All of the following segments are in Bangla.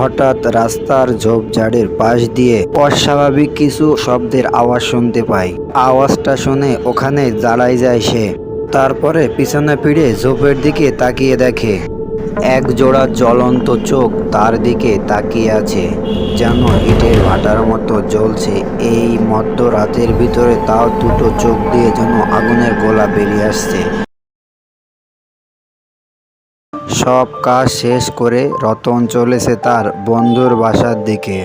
হঠাৎ রাস্তার ঝোপঝাড়ের পাশ দিয়ে অস্বাভাবিক কিছু শব্দের আওয়াজ শুনতে পায় আওয়াজটা শুনে ওখানে দাঁড়ায় যায় সে। তারপরে পিছনে ফিরে ঝোপের দিকে তাকিয়ে দেখে, এক জোড়া জ্বলন্ত চোখ তার দিকে তাকিয়ে আছে, যেন ইটের ভাটার মতো জ্বলছে। এই মধ্য রাতের ভিতরে তাও দুটো চোখ দিয়ে যেন আগুনের গোলা বেরিয়ে আসছে। সব কাজ শেষ করে রতন চলেছে তার বন্ধুর বাসার দিকে।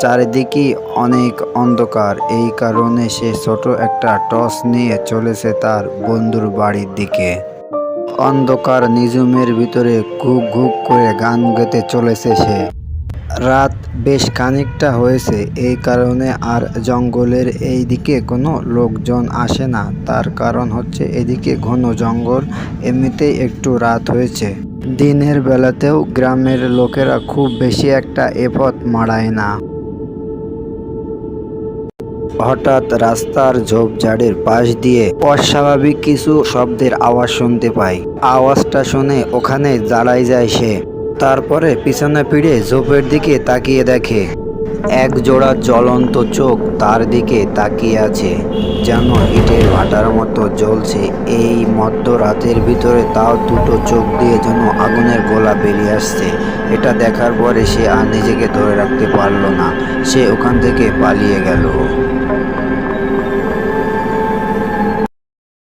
চারিদিকে অনেক অন্ধকার। এই কারণে সে ছোট একটা টর্চ নিয়ে চলেছে তার বন্ধুর বাড়ির দিকে। অন্ধকার নিজুমের ভিতরে ঘুক ঘুক করে গান গেতে চলেছে সে রাত বেশ খানিকটা হয়েছে। এই কারণে আর জঙ্গলের এই দিকে কোনো লোকজন আসে না। তার কারণ হচ্ছে এদিকে ঘন জঙ্গল, এমনিতেই একটু রাত হয়েছে। দিনের বেলাতেও গ্রামের লোকেরা খুব বেশি একটা এপথ মারায় না। হঠাৎ রাস্তার ঝোপঝাড়ের পাশ দিয়ে অস্বাভাবিক কিছু শব্দের আওয়াজ শুনতে পায় আওয়াজটা শুনে ওখানে দাঁড়ায় যায় সে। তারপরে পিছনে ফিরে ঝোপের দিকে তাকিয়ে দেখে, এক জোড়া জ্বলন্ত চোখ তার দিকে তাকিয়ে আছে, যেন ইটের ভাটার মতো জ্বলছে। এই মধ্যরাতের ভিতরে তাও দুটো চোখ দিয়ে যেন আগুনের গোলা বেরিয়ে আসছে। এটা দেখার পরে সে আর নিজেকে ধরে রাখতে পারল না। সে ওখান থেকে পালিয়ে গেল।